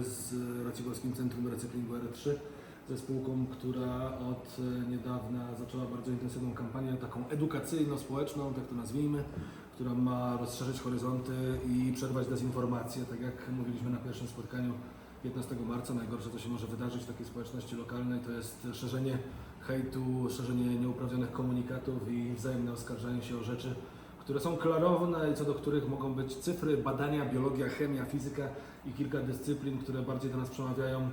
z Raciborskim Centrum Recyklingu R3, ze spółką, która od e, niedawna zaczęła bardzo intensywną kampanię, taką edukacyjno-społeczną, tak to nazwijmy, która ma rozszerzyć horyzonty i przerwać dezinformację, tak jak mówiliśmy na pierwszym spotkaniu 15 marca. Najgorsze, co się może wydarzyć w takiej społeczności lokalnej, to jest szerzenie hejtu, szerzenie nieuprawnionych komunikatów i wzajemne oskarżanie się o rzeczy, które są klarowne i co do których mogą być cyfry, badania, biologia, chemia, fizyka i kilka dyscyplin, które bardziej do nas przemawiają,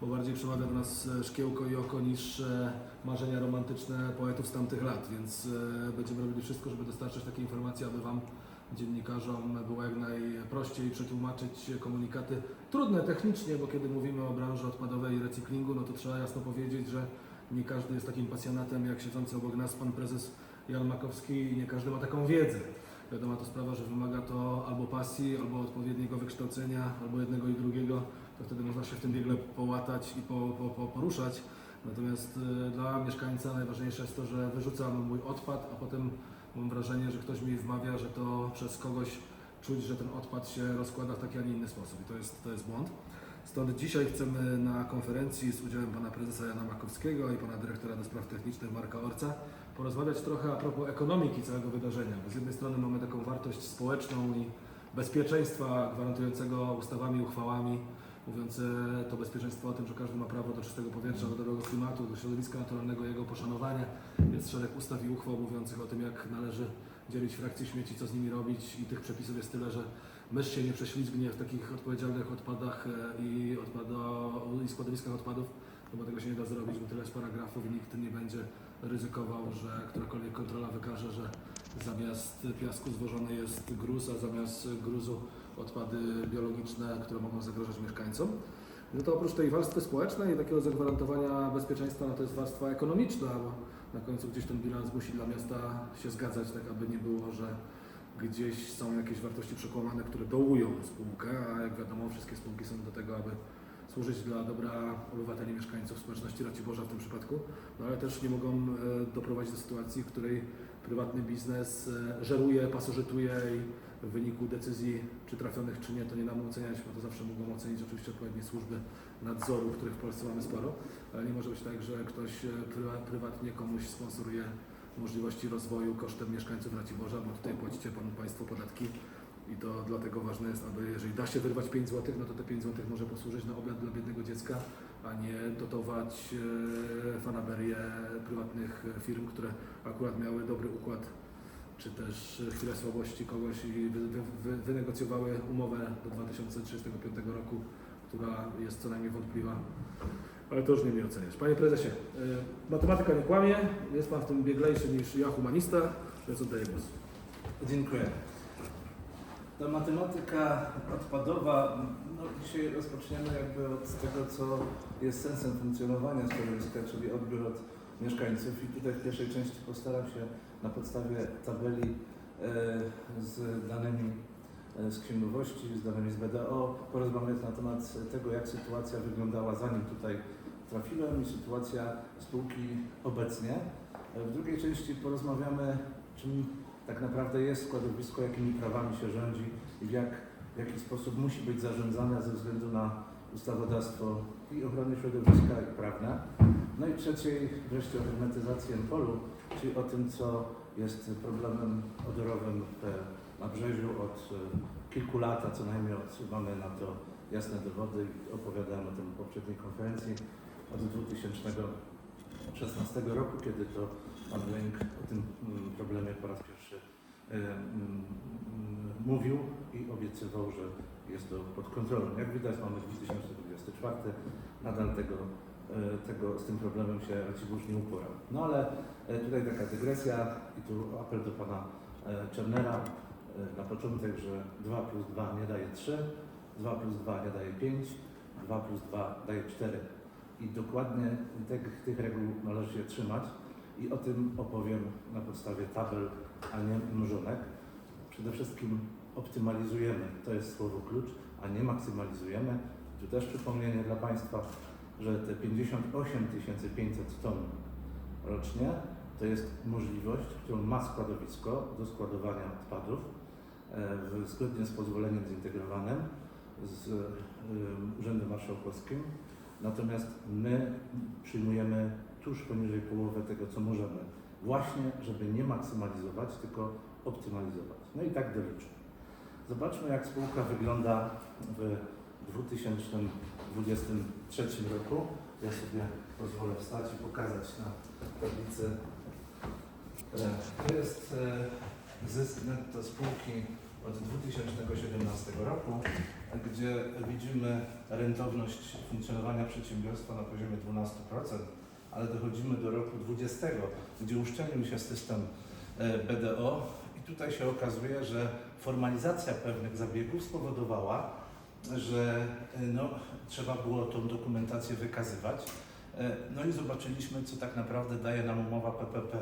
bo bardziej przemawia do nas e, szkiełko i oko niż e, marzenia romantyczne poetów z tamtych lat, więc e, będziemy robili wszystko, żeby dostarczyć takie informacje, aby Wam, dziennikarzom, było jak najprościej przetłumaczyć komunikaty trudne technicznie, bo kiedy mówimy o branży odpadowej i recyklingu, no to trzeba jasno powiedzieć, że nie każdy jest takim pasjonatem jak siedzący obok nas pan prezes Jan Makowski nie każdy ma taką wiedzę. Wiadomo to sprawa, że wymaga to albo pasji, albo odpowiedniego wykształcenia, albo jednego i drugiego, to wtedy można się w tym biegle połatać i po, po, po, poruszać. Natomiast y, dla mieszkańca najważniejsze jest to, że wyrzucam mój odpad, a potem mam wrażenie, że ktoś mi wmawia, że to przez kogoś czuć, że ten odpad się rozkłada w taki, a nie inny sposób. I to jest, to jest błąd. Stąd dzisiaj chcemy na konferencji z udziałem pana prezesa Jana Makowskiego i pana dyrektora do spraw technicznych Marka Orca porozmawiać trochę a propos ekonomiki całego wydarzenia. Bo z jednej strony mamy taką wartość społeczną i bezpieczeństwa gwarantującego ustawami, uchwałami, mówiące to bezpieczeństwo o tym, że każdy ma prawo do czystego powietrza, do dobrego klimatu, do środowiska naturalnego, jego poszanowania. Jest szereg ustaw i uchwał mówiących o tym, jak należy dzielić frakcje śmieci, co z nimi robić i tych przepisów jest tyle, że mysz się nie prześlizgnie w takich odpowiedzialnych odpadach e, i, odpado, i składowiskach odpadów, bo tego się nie da zrobić, bo tyle jest paragrafów i nikt nie będzie ryzykował, że którakolwiek kontrola wykaże, że zamiast piasku zwożony jest gruz, a zamiast gruzu odpady biologiczne, które mogą zagrażać mieszkańcom. No to oprócz tej warstwy społecznej i takiego zagwarantowania bezpieczeństwa, no to jest warstwa ekonomiczna, bo na końcu gdzieś ten bilans musi dla miasta się zgadzać, tak aby nie było, że gdzieś są jakieś wartości przekłamane, które dołują spółkę, a jak wiadomo wszystkie spółki są do tego, aby służyć dla dobra obywateli, mieszkańców społeczności Raciborza w tym przypadku, no ale też nie mogą e, doprowadzić do sytuacji, w której prywatny biznes e, żeruje, pasożytuje i w wyniku decyzji, czy trafionych, czy nie, to nie nam oceniać, bo to zawsze mogą ocenić oczywiście odpowiednie służby nadzoru, których w Polsce mamy sporo, ale nie może być tak, że ktoś e, prywa- prywatnie komuś sponsoruje możliwości rozwoju kosztem mieszkańców Raciborza, bo tutaj płacicie pan, Państwo podatki i to dlatego ważne jest, aby jeżeli da się wyrwać 5 zł, no to te 5 zł może posłużyć na obiad dla biednego dziecka, a nie dotować e, fanaberię prywatnych firm, które akurat miały dobry układ czy też chwilę słabości kogoś i wy, wy, wy, wynegocjowały umowę do 2035 roku, która jest co najmniej wątpliwa. Ale to już nie mnie oceniać. Panie prezesie, y, matematyka nie kłamie, jest pan w tym bieglejszy niż ja humanista, więc oddaję głos. Dziękuję. Ta matematyka odpadowa, no dzisiaj rozpoczniemy jakby od tego, co jest sensem funkcjonowania środowiska, czyli odbiór od mieszkańców. I tutaj w pierwszej części postaram się na podstawie tabeli e, z danymi e, z księgowości, z danymi z BDO, porozmawiać na temat tego, jak sytuacja wyglądała zanim tutaj trafiłem i sytuacja spółki obecnie. E, W drugiej części porozmawiamy, czym tak naprawdę jest składowisko, jakimi prawami się rządzi i w, jak, w jaki sposób musi być zarządzane ze względu na ustawodawstwo i ochrony środowiska i prawne. No i trzeciej wreszcie o hermetyzacji polu, czyli o tym, co jest problemem odorowym w Nabrzeziu od e, kilku lat, a co najmniej od, mamy na to jasne dowody opowiadałem o tym w poprzedniej konferencji od 2016 roku, kiedy to Pan Lęk o tym mm, problemie po raz pierwszy e, mm, mm, mówił i obiecywał, że jest to pod kontrolą. Jak widać mamy 2024, nadal tego, e, tego z tym problemem się Racibórz nie uporał. No ale e, tutaj taka dygresja i tu apel do Pana Czernera na początek, że 2 plus 2 nie daje 3, 2 plus 2 nie daje 5, 2 plus 2 daje 4. I dokładnie tych, tych reguł należy się trzymać i o tym opowiem na podstawie tabel, a nie mnożonek. Przede wszystkim optymalizujemy, to jest słowo klucz, a nie maksymalizujemy. Tu też przypomnienie dla Państwa, że te 58 500 ton rocznie to jest możliwość, którą ma składowisko do składowania odpadów e, zgodnie z pozwoleniem zintegrowanym z y, Urzędem Marszałkowskim. Natomiast my przyjmujemy tuż poniżej połowę tego, co możemy. Właśnie, żeby nie maksymalizować, tylko optymalizować. No i tak doliczę. Zobaczmy, jak spółka wygląda w 2023 roku. Ja sobie pozwolę wstać i pokazać na tablicy. E, To jest e, zysk netto spółki od 2017 roku, gdzie widzimy rentowność funkcjonowania przedsiębiorstwa na poziomie 12%, ale dochodzimy do roku 2020, gdzie uszczelnił się system e, BDO i tutaj się okazuje, że formalizacja pewnych zabiegów spowodowała, że e, no, trzeba było tą dokumentację wykazywać. E, No i zobaczyliśmy, co tak naprawdę daje nam umowa PPP.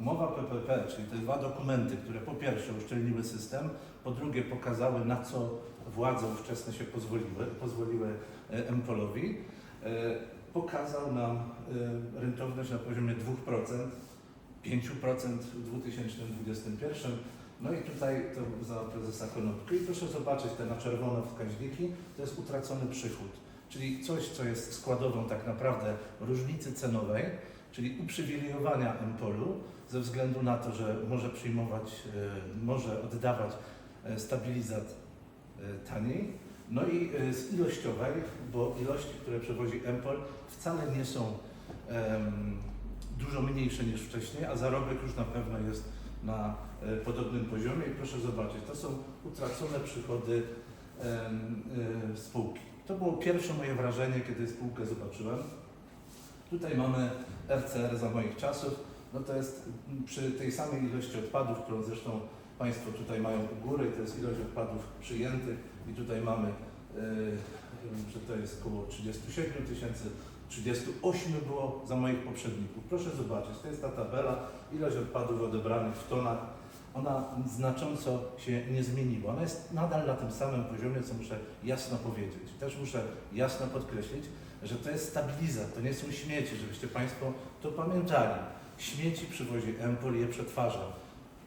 Umowa PPP, czyli te dwa dokumenty, które po pierwsze uszczelniły system, po drugie pokazały, na co władze ówczesne się pozwoliły, pozwoliły e, MPOL-owi, e, pokazał nam e, rentowność na poziomie 2%, 5% w 2021. No i tutaj to za prezesa Konopki. I proszę zobaczyć te na czerwono wskaźniki, to jest utracony przychód, czyli coś, co jest składową tak naprawdę różnicy cenowej, czyli uprzywilejowania MPOL-u ze względu na to, że może przyjmować, e, może oddawać e, stabilizat e, taniej. No i z ilościowej, bo ilości, które przewozi MPOL wcale nie są dużo mniejsze niż wcześniej, a zarobek już na pewno jest na podobnym poziomie i proszę zobaczyć, to są utracone przychody spółki. To było pierwsze moje wrażenie, kiedy spółkę zobaczyłem. Tutaj mamy RCR za moich czasów. No to jest mm, przy tej samej ilości odpadów, którą zresztą Państwo tutaj mają u góry, to jest ilość odpadów przyjętych i tutaj mamy, yy, że to jest około 37 tysięcy, 38 było za moich poprzedników. Proszę zobaczyć, to jest ta tabela, ilość odpadów odebranych w tonach. Ona znacząco się nie zmieniła. Ona jest nadal na tym samym poziomie, co muszę jasno powiedzieć. Też muszę jasno podkreślić, że to jest stabilizat, to nie są śmieci, żebyście Państwo to pamiętali. Śmieci przywozi Empol je przetwarza.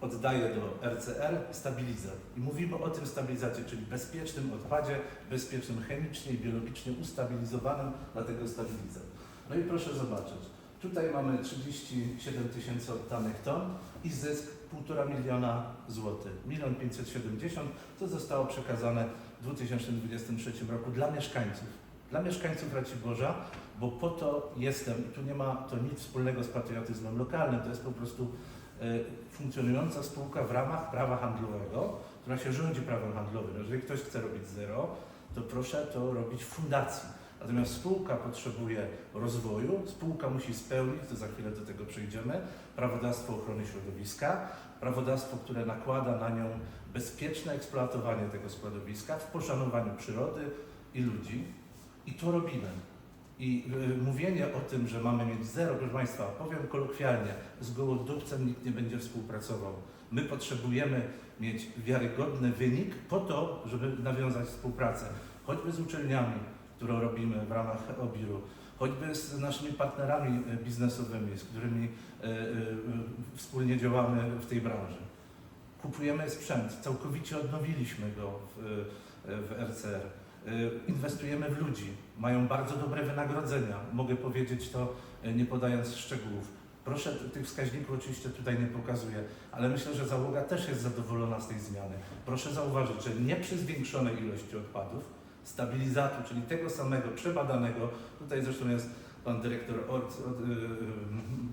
Oddaje do RCR stabilizat. I mówimy o tym stabilizacie, czyli bezpiecznym odpadzie, bezpiecznym chemicznie i biologicznie ustabilizowanym, dlatego stabilizat. No i proszę zobaczyć, tutaj mamy 37 tysięcy oddanych ton i zysk 1,5 miliona złotych. 1 570 to zostało przekazane w 2023 roku dla mieszkańców. Dla mieszkańców Raciborza, bo po to jestem i tu nie ma to nic wspólnego z patriotyzmem lokalnym, to jest po prostu e, funkcjonująca spółka w ramach prawa handlowego, która się rządzi prawem handlowym. Jeżeli ktoś chce robić zero, to proszę to robić w fundacji. Natomiast spółka potrzebuje rozwoju, spółka musi spełnić, to za chwilę do tego przejdziemy, prawodawstwo ochrony środowiska, prawodawstwo, które nakłada na nią bezpieczne eksploatowanie tego składowiska w poszanowaniu przyrody i ludzi. I to robimy. I y, mówienie o tym, że mamy mieć zero, proszę Państwa, powiem kolokwialnie, z gołodupcem nikt nie będzie współpracował. My potrzebujemy mieć wiarygodny wynik po to, żeby nawiązać współpracę, choćby z uczelniami, którą robimy w ramach OBIR-u, choćby z naszymi partnerami y, biznesowymi, z którymi y, wspólnie działamy w tej branży. Kupujemy sprzęt, całkowicie odnowiliśmy go w, w RCR. Inwestujemy w ludzi, mają bardzo dobre wynagrodzenia. Mogę powiedzieć to y, nie podając szczegółów. Proszę, tych wskaźników oczywiście tutaj nie pokazuję, ale myślę, że załoga też jest zadowolona z tej zmiany. Proszę zauważyć, że nie przy zwiększonej ilości odpadów, stabilizatu, czyli tego samego przebadanego, tutaj zresztą jest pan dyrektor y,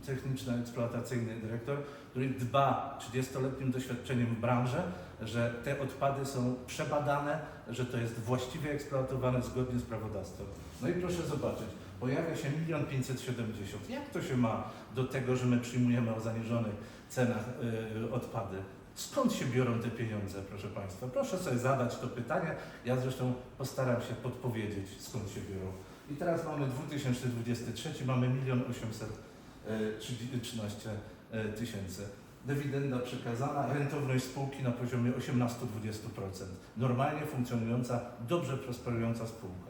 techniczno-eksploatacyjny dyrektor, który dba 30-letnim doświadczeniem w branży, że te odpady są przebadane, że to jest właściwie eksploatowane zgodnie z prawodawstwem. No i proszę zobaczyć, pojawia się 1 570. Jak to się ma do tego, że my przyjmujemy o zaniżonych cenach y, odpady? Skąd się biorą te pieniądze, proszę Państwa? Proszę sobie zadać to pytanie. Ja zresztą postaram się podpowiedzieć, skąd się biorą. I teraz mamy 2023, mamy 1 813 tysięcy. Dywidenda przekazana, rentowność spółki na poziomie 18-20%. Normalnie funkcjonująca, dobrze prosperująca spółka.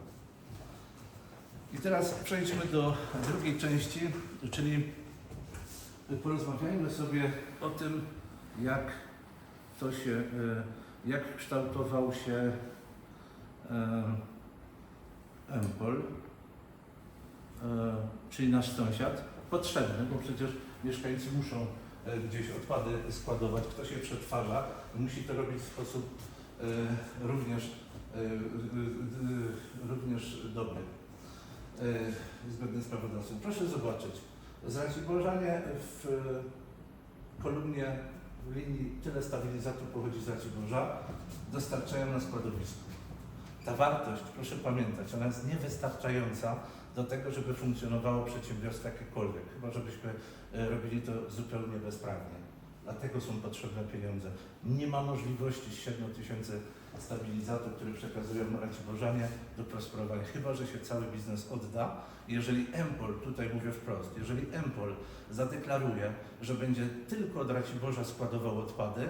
I teraz przejdźmy do drugiej części, czyli porozmawiajmy sobie o tym, jak to się, e, jak kształtował się e, Empol, e, czyli nasz sąsiad, potrzebny, bo przecież mieszkańcy muszą e, gdzieś odpady składować, ktoś je przetwarza musi to robić w sposób e, również, e, e, e, również dobry, e, zgodny z prawodawstwem. Proszę zobaczyć, z Raciborzanie w kolumnie w linii tyle stabilizator pochodzi z Raciborza, dostarczają na składowisku. Ta wartość, proszę pamiętać, ona jest niewystarczająca do tego, żeby funkcjonowało przedsiębiorstwo jakiekolwiek, chyba żebyśmy e, robili to zupełnie bezprawnie. Dlatego są potrzebne pieniądze. Nie ma możliwości z 7 tysięcy stabilizator, który przekazują Raciborzanie do prosperowania, chyba że się cały biznes odda. Jeżeli Empol, tutaj mówię wprost, jeżeli Empol zadeklaruje, że będzie tylko od Raciborza składował odpady,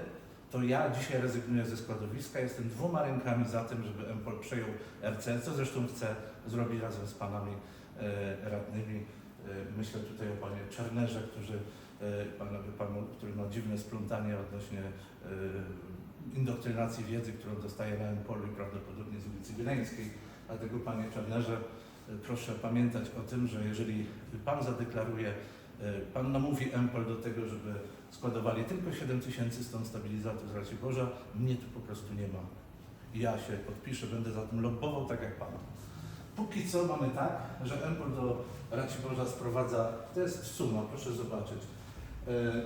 to ja dzisiaj rezygnuję ze składowiska. Jestem dwoma rękami za tym, żeby Empol przejął RC, co zresztą chcę zrobić razem z panami radnymi. E, myślę tutaj o panie Czernerze, którzy, e, panu, który ma dziwne splątanie odnośnie e, indoktrynacji wiedzy, którą dostaje na Empolu i prawdopodobnie z ulicy Wileńskiej. Dlatego panie Czernerze, e, proszę pamiętać o tym, że jeżeli pan zadeklaruje, e, pan namówi Empol do tego, żeby składowali tylko 7 tysięcy stąd stabilizator z Raciborza, mnie tu po prostu nie ma. Ja się podpiszę, będę za tym lobbował tak jak pan. Póki co mamy tak, że Empol do Raciborza sprowadza, to jest suma, proszę zobaczyć, e,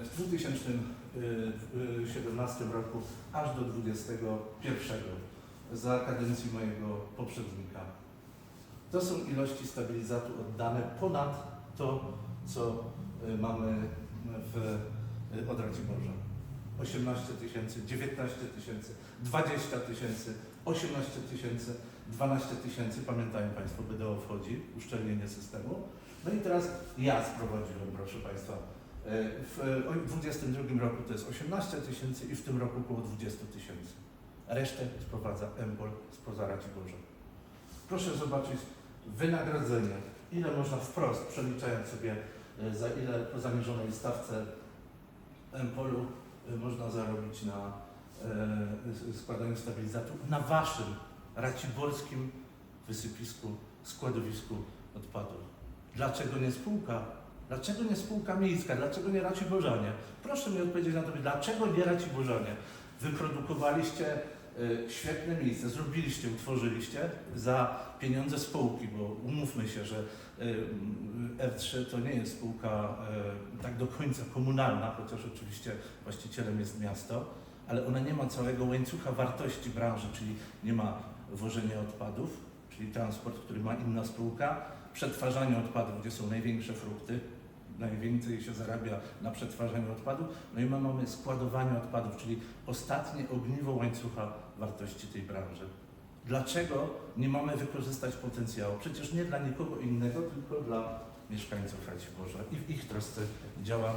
w 2017 roku aż do 2021 za kadencji mojego poprzednika. To są ilości stabilizatu oddane ponad to, co e, mamy w, e, od Raciborza. 18 tysięcy, 19 tysięcy, 20 tysięcy, 18 tysięcy, 12 tysięcy, pamiętają Państwo, BDO wchodzi, uszczelnienie systemu. No i teraz ja sprowadziłem, proszę Państwa, e, w 2022 roku to jest 18 tysięcy i w tym roku około 20 tysięcy. Resztę sprowadza Empol spoza Raciborza. Proszę zobaczyć wynagrodzenie, ile można wprost, przeliczając sobie e, za ile po zamierzonej stawce Empolu e, można zarobić na składaniu stabilizatorów na Waszym raciborskim wysypisku, składowisku odpadów. Dlaczego nie spółka? Dlaczego nie spółka miejska? Dlaczego nie Raciborzanie? Proszę mi odpowiedzieć na to, dlaczego nie Raciborzanie? Wyprodukowaliście e, świetne miejsce, zrobiliście, utworzyliście za pieniądze spółki, bo umówmy się, że e, R3 to nie jest spółka e, tak do końca komunalna, chociaż oczywiście właścicielem jest miasto, ale ona nie ma całego łańcucha wartości branży, czyli nie ma wożenia odpadów, czyli transport, który ma inna spółka, przetwarzanie odpadów, gdzie są największe frukty, najwięcej się zarabia na przetwarzaniu odpadów, no i my mamy składowanie odpadów, czyli ostatnie ogniwo łańcucha wartości tej branży. Dlaczego nie mamy wykorzystać potencjału? Przecież nie dla nikogo innego, tylko dla mieszkańców Raciborza i w ich trosce działam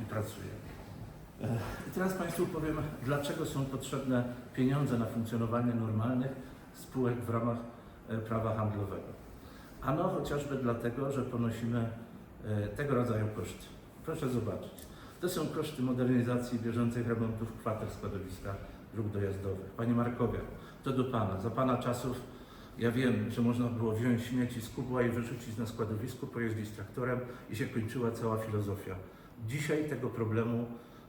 i pracuję. E, I teraz Państwu powiem, dlaczego są potrzebne pieniądze na funkcjonowanie normalnych spółek w ramach e, prawa handlowego. Ano chociażby dlatego, że ponosimy e, tego rodzaju koszty. Proszę zobaczyć. To są koszty modernizacji bieżących remontów kwater składowiska dróg dojazdowych. Panie Markowiak, to do Pana. Za Pana czasów ja wiem, że można było wziąć śmieci z kubła i wyrzucić na składowisku, pojeździć traktorem i się kończyła cała filozofia. Dzisiaj tego problemu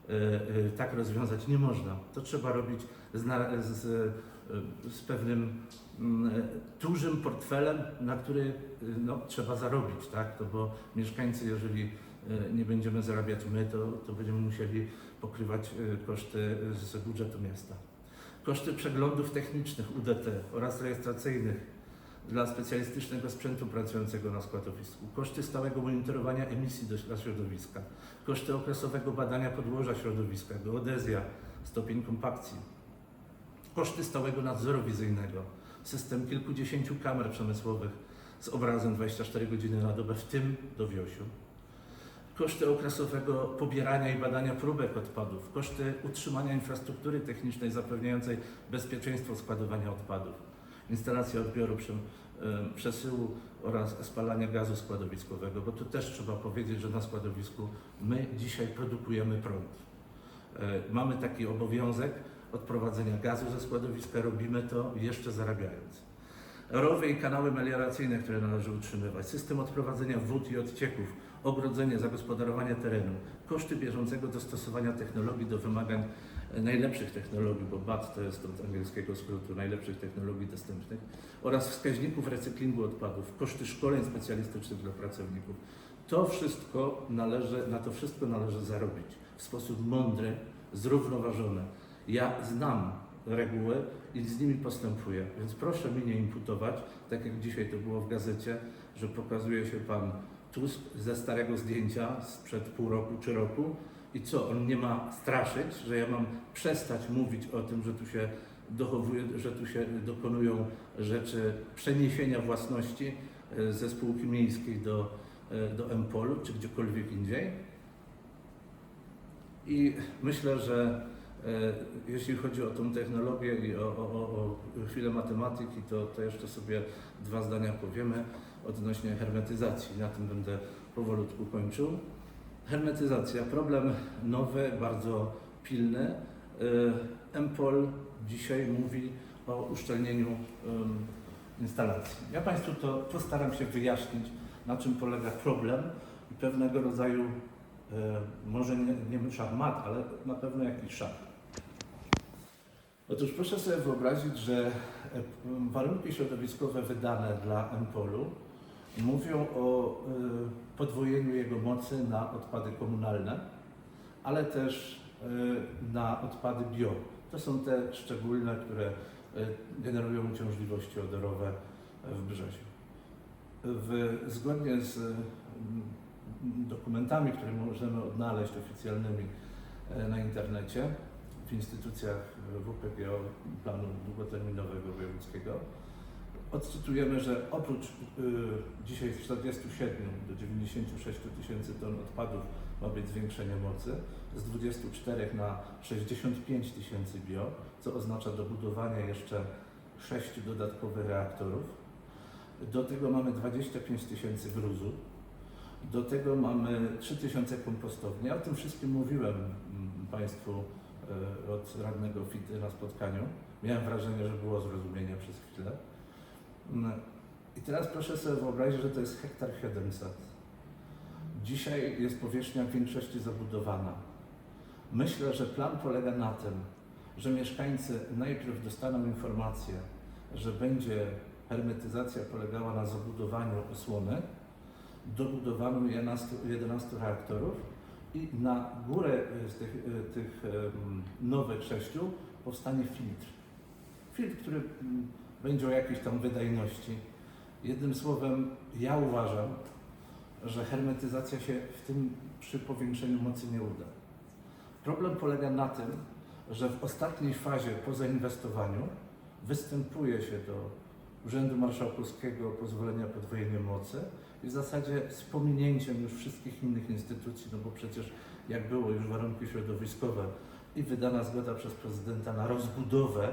e, tak rozwiązać nie można. To trzeba robić z, z, e, z pewnym mm, e, dużym portfelem, na który e, no, trzeba zarobić, tak? To bo mieszkańcy, jeżeli e, nie będziemy zarabiać my, to, to będziemy musieli pokrywać koszty z budżetu miasta. Koszty przeglądów technicznych UDT oraz rejestracyjnych dla specjalistycznego sprzętu pracującego na składowisku, koszty stałego monitorowania emisji do, środowiska, koszty okresowego badania podłoża środowiska, geodezja, stopień kompakcji, koszty stałego nadzoru wizyjnego, system kilkudziesięciu kamer przemysłowych z obrazem 24 godziny na dobę, w tym do Wiosiu, koszty okresowego pobierania i badania próbek odpadów, koszty utrzymania infrastruktury technicznej zapewniającej bezpieczeństwo składowania odpadów, instalacja odbioru em, przesyłu oraz spalania gazu składowiskowego, bo tu też trzeba powiedzieć, że na składowisku my dzisiaj produkujemy prąd. E, Mamy taki obowiązek odprowadzenia gazu ze składowiska, robimy to jeszcze zarabiając. rowy i kanały melioracyjne, które należy utrzymywać, system odprowadzenia wód i odcieków, ogrodzenie, zagospodarowanie terenu, koszty bieżącego dostosowania technologii do wymagań najlepszych technologii, bo BAT to jest od angielskiego skrótu najlepszych technologii dostępnych, oraz wskaźników recyklingu odpadów, koszty szkoleń specjalistycznych dla pracowników. To wszystko należy, na to wszystko należy zarobić w sposób mądry, zrównoważony. Ja znam reguły i z nimi postępuję, więc proszę mi nie imputować, tak jak dzisiaj to było w gazecie, że pokazuje się pan Tusk ze starego zdjęcia sprzed pół roku czy roku i co, on nie ma straszyć, że ja mam przestać mówić o tym, że tu się dochowuje, że tu się dokonują rzeczy przeniesienia własności e, ze spółki miejskiej do, e, do Empolu czy gdziekolwiek indziej. I myślę, że jeśli chodzi o tą technologię i o, o, o, chwilę matematyki, to, to jeszcze sobie dwa zdania powiemy odnośnie hermetyzacji. Na tym będę powolutku kończył. Hermetyzacja, problem nowy, bardzo pilny. E, Empol dzisiaj mówi o uszczelnieniu instalacji. Ja Państwu to postaram się wyjaśnić, na czym polega problem i pewnego rodzaju, e, może nie, nie szachmat, ale na pewno jakiś szach. Otóż proszę sobie wyobrazić, że e, warunki środowiskowe wydane dla Empolu mówią o e, podwojeniu jego mocy na odpady komunalne, ale też e, na odpady bio. To są te szczególne, które generują uciążliwości odorowe w Brzeziu. W, zgodnie z dokumentami, które możemy odnaleźć oficjalnymi na internecie, w instytucjach WPGO, planu długoterminowego wojewódzkiego, odczytujemy, że oprócz y, dzisiaj z 47 do 96 tysięcy ton odpadów ma być zwiększenie mocy, z 24 na 65 tysięcy bio, co oznacza dobudowanie jeszcze 6 dodatkowych reaktorów. Do tego mamy 25 tysięcy gruzu, do tego mamy 3 tysiące kompostowni. Ja o tym wszystkim mówiłem mm, Państwu od radnego FIT na spotkaniu. Miałem wrażenie, że było zrozumienie przez chwilę. Mm, I teraz proszę sobie wyobrazić, że to jest hektar 700. Dzisiaj jest powierzchnia w większości zabudowana. Myślę, że plan polega na tym, że mieszkańcy najpierw dostaną informację, że będzie hermetyzacja polegała na zabudowaniu osłony, dobudowaniu 11, 11 reaktorów i na górę e, z tych, e, tych em, nowych sześciu powstanie filtr. Filtr, który będzie o jakiejś tam wydajności. Jednym słowem, ja uważam, że hermetyzacja się w tym przy powiększeniu mocy nie uda. Problem polega na tym, że w ostatniej fazie po zainwestowaniu występuje się do Urzędu Marszałkowskiego o pozwolenie podwojenie mocy i w zasadzie z pominięciem już wszystkich innych instytucji, no bo przecież jak było już warunki środowiskowe i wydana zgoda przez prezydenta na rozbudowę,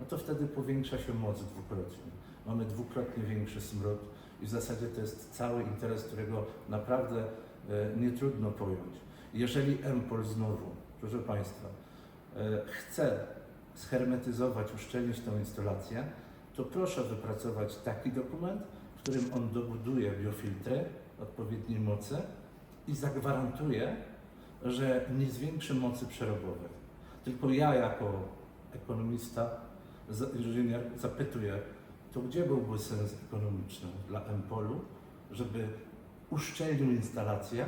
no to wtedy powiększa się moc dwukrotnie. Mamy dwukrotnie większy smród i w zasadzie to jest cały interes, którego naprawdę e, nie trudno pojąć. Jeżeli Empol znowu, proszę Państwa, e, chce shermetyzować, uszczelnić tą instalację, to proszę wypracować taki dokument, którym on dobuduje biofiltry odpowiedniej mocy i zagwarantuje, że nie zwiększy mocy przerobowej. Tylko ja jako ekonomista, inżynier zapytuję, to gdzie byłby sens ekonomiczny dla Empolu, żeby uszczelnił instalację,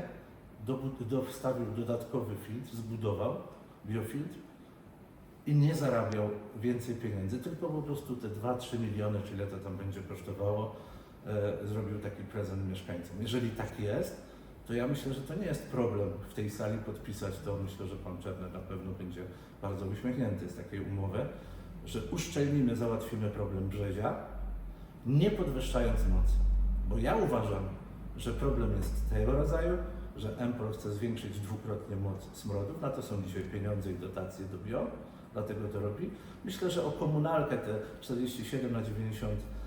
dobu- do- wstawił dodatkowy filtr, zbudował biofiltr i nie zarabiał więcej pieniędzy, tylko po prostu te 2-3 miliony, czy ile to tam będzie kosztowało, zrobił taki prezent mieszkańcom. Jeżeli tak jest, to ja myślę, że to nie jest problem w tej sali podpisać to. Myślę, że pan Czerny na pewno będzie bardzo uśmiechnięty z takiej umowy, że uszczelnimy, załatwimy problem Brzezia, nie podwyższając mocy. Bo ja uważam, że problem jest tego rodzaju, że MPOL chce zwiększyć dwukrotnie moc smrodów, na to są dzisiaj pieniądze i dotacje do bio, dlatego to robi. Myślę, że o komunalkę te 47 na 90, em, y,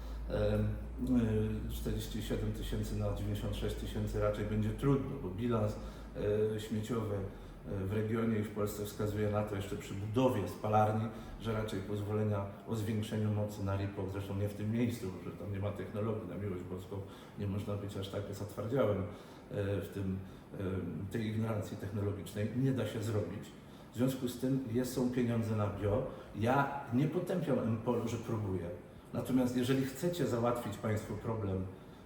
47 tysięcy na 96 tysięcy raczej będzie trudno, bo bilans e, śmieciowy e, w regionie i w Polsce wskazuje na to jeszcze przy budowie spalarni, że raczej pozwolenia o zwiększeniu mocy na RIPOK, zresztą nie w tym miejscu, że tam nie ma technologii, na miłość boską nie można być aż tak zatwardziałym e, w tym, tej ignorancji technologicznej, nie da się zrobić. W związku z tym jest, są pieniądze na bio. Ja nie potępiam MPOL, że próbuje. Natomiast jeżeli chcecie załatwić Państwo problem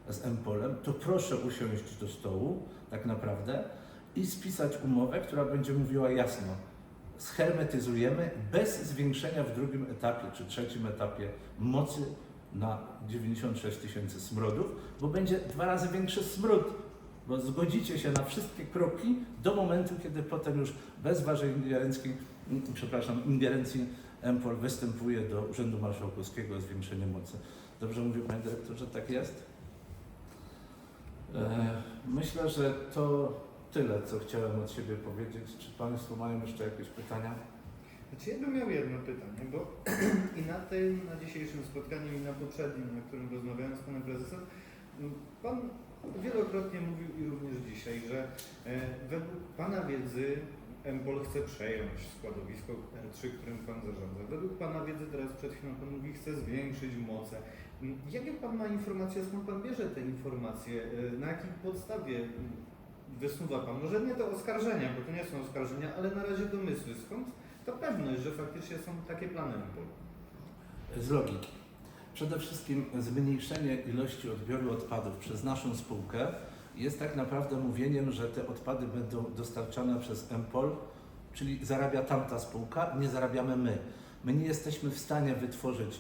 z MPOL-em, to proszę usiąść do stołu tak naprawdę i spisać umowę, która będzie mówiła jasno, schermetyzujemy bez zwiększenia w drugim etapie czy trzecim etapie mocy na 96 tysięcy smrodów, bo będzie dwa razy większy smród, bo zgodzicie się na wszystkie kroki do momentu, kiedy potem już bez waszej ingerencji, mm, przepraszam, ingerencji MPOL występuje do Urzędu Marszałkowskiego o zwiększenie mocy. Dobrze mówię, panie dyrektorze, tak jest? E, Myślę, że to tyle, co chciałem od siebie powiedzieć. Czy Państwo mają jeszcze jakieś pytania? Znaczy ja bym miał jedno pytanie, bo i na tym, na dzisiejszym spotkaniu i na poprzednim, na którym rozmawiałem z panem prezesem, m, pan wielokrotnie mówił i również dzisiaj, że e, według pana wiedzy MPOL chce przejąć składowisko R3, którym pan zarządza. Według pana wiedzy teraz przed chwilą pan mówi, chce zwiększyć moce. M, Jakie pan ma informacje, skąd pan bierze te informacje, e, na jakiej podstawie m, wysuwa pan, może nie to oskarżenia, bo to nie są oskarżenia, ale na razie domysły, skąd to pewność, że faktycznie są takie plany MPOL. Z logiki. Przede wszystkim zmniejszenie ilości odbioru odpadów przez naszą spółkę jest tak naprawdę mówieniem, że te odpady będą dostarczane przez MPOL, czyli zarabia tamta spółka, nie zarabiamy my. My nie jesteśmy w stanie wytworzyć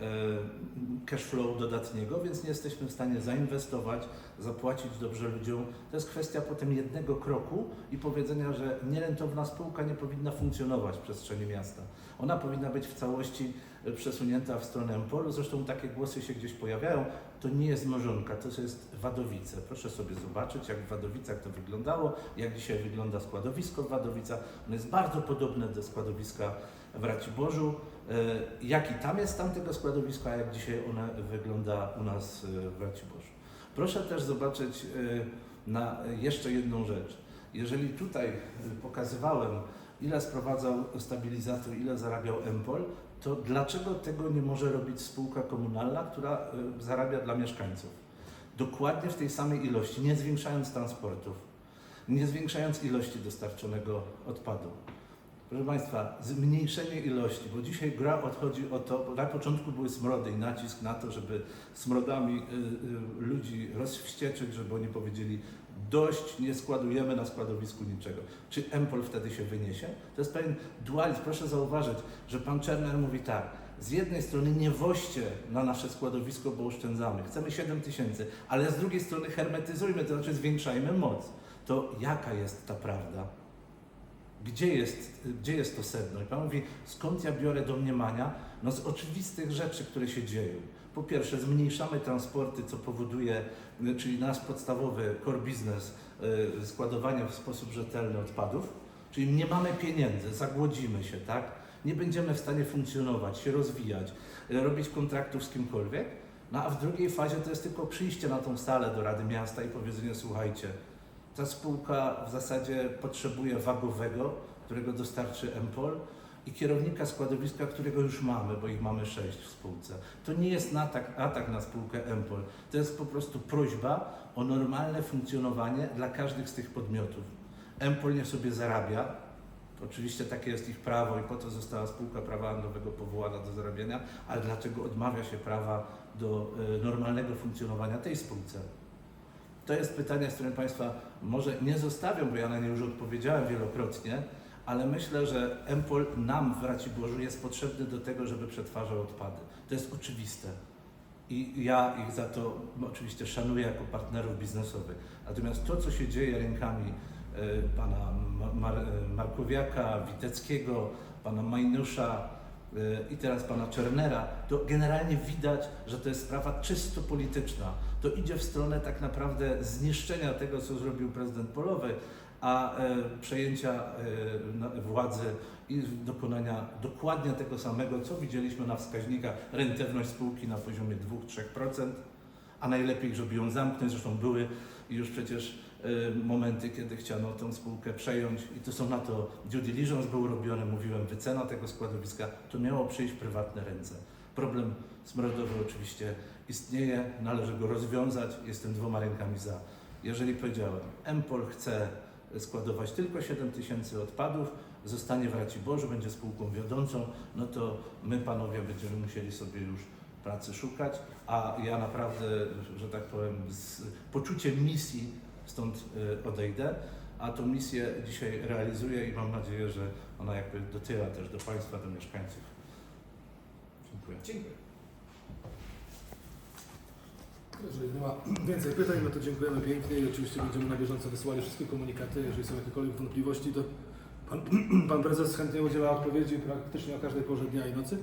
e, cash flow dodatniego, więc nie jesteśmy w stanie zainwestować, zapłacić dobrze ludziom. To jest kwestia potem jednego kroku i powiedzenia, że nierentowna spółka nie powinna funkcjonować w przestrzeni miasta. Ona powinna być w całości przesunięta w stronę MPOL-u. Zresztą takie głosy się gdzieś pojawiają. To nie jest Morzonka, to jest Wadowice. Proszę sobie zobaczyć, jak w Wadowicach to wyglądało, jak dzisiaj wygląda składowisko w Wadowicach. Ono jest bardzo podobne do składowiska w Raciborzu. E, Jaki tam jest tamtego składowiska, a jak dzisiaj one wygląda u nas e, w Raciborzu. Proszę też zobaczyć e, na jeszcze jedną rzecz. Jeżeli tutaj pokazywałem, ile sprowadzał stabilizator, ile zarabiał MPOL, to dlaczego tego nie może robić spółka komunalna, która e, zarabia dla mieszkańców? Dokładnie w tej samej ilości, nie zwiększając transportów, nie zwiększając ilości dostarczonego odpadu. Proszę Państwa, zmniejszenie ilości, bo dzisiaj gra odchodzi o to, na początku były smrody i nacisk na to, żeby smrodami y, y, ludzi rozwścieczyć, żeby oni powiedzieli dość, nie składujemy na składowisku niczego. Czy Empol wtedy się wyniesie? To jest pewien dualizm. Proszę zauważyć, że Pan Czerner mówi tak, z jednej strony nie woźcie na nasze składowisko, bo oszczędzamy. Chcemy 7 tysięcy, ale z drugiej strony hermetyzujmy, to znaczy zwiększajmy moc. To jaka jest ta prawda? Gdzie jest, gdzie jest to sedno? I Pan mówi, skąd ja biorę domniemania? No z oczywistych rzeczy, które się dzieją. Po pierwsze, zmniejszamy transporty, co powoduje, czyli nasz podstawowy core business, y, składowanie w sposób rzetelny odpadów, czyli nie mamy pieniędzy, zagłodzimy się, tak? Nie będziemy w stanie funkcjonować, się rozwijać, y, robić kontraktów z kimkolwiek. No a w drugiej fazie to jest tylko przyjście na tą salę do Rady Miasta i powiedzenie, słuchajcie, ta spółka w zasadzie potrzebuje wagowego, którego dostarczy MPOL i kierownika składowiska, którego już mamy, bo ich mamy sześć w spółce. To nie jest atak, atak na spółkę MPOL, to jest po prostu prośba o normalne funkcjonowanie dla każdych z tych podmiotów. MPOL niech sobie zarabia, oczywiście takie jest ich prawo i po to została spółka prawa handlowego powołana do zarabiania, ale dlaczego odmawia się prawa do e, normalnego funkcjonowania tej spółce? To jest pytanie, z którym Państwa może nie zostawiam, bo ja na nie już odpowiedziałem wielokrotnie, ale myślę, że MPOL nam w Raciborzu jest potrzebny do tego, żeby przetwarzał odpady. To jest oczywiste. I ja ich za to oczywiście szanuję jako partnerów biznesowych. Natomiast to, co się dzieje rękami e, pana Ma- Mar- e, Markowiaka, Witeckiego, pana Majnusza e, i teraz pana Czernera, to generalnie widać, że to jest sprawa czysto polityczna. To idzie w stronę tak naprawdę zniszczenia tego, co zrobił prezydent Polowy, a e, przejęcia e, władzy i dokonania dokładnie tego samego, co widzieliśmy na wskaźnikach rentowność spółki na poziomie 2-3%, a najlepiej, żeby ją zamknąć. Zresztą były już przecież e, momenty, kiedy chciano tę spółkę przejąć i to są na to due diligence był robiony, mówiłem, wycena tego składowiska, to miało przyjść w prywatne ręce. Problem smrodowy oczywiście istnieje, należy go rozwiązać, jestem dwoma rękami za. Jeżeli powiedziałem, Empol chce składować tylko 7 tysięcy odpadów, zostanie w Raciborzu, będzie spółką wiodącą, no to my panowie będziemy musieli sobie już pracy szukać, a ja naprawdę, że tak powiem, z poczuciem misji stąd y, odejdę, a tą misję dzisiaj realizuję i mam nadzieję, że ona jakby dotyka też do Państwa, do mieszkańców. Dziękuję. Dziękuję. Jeżeli nie ma więcej pytań, no to dziękujemy pięknie i oczywiście będziemy na bieżąco wysyłali wszystkie komunikaty. Jeżeli są jakiekolwiek wątpliwości, to pan, pan prezes chętnie udziela odpowiedzi praktycznie o każdej porze dnia i nocy.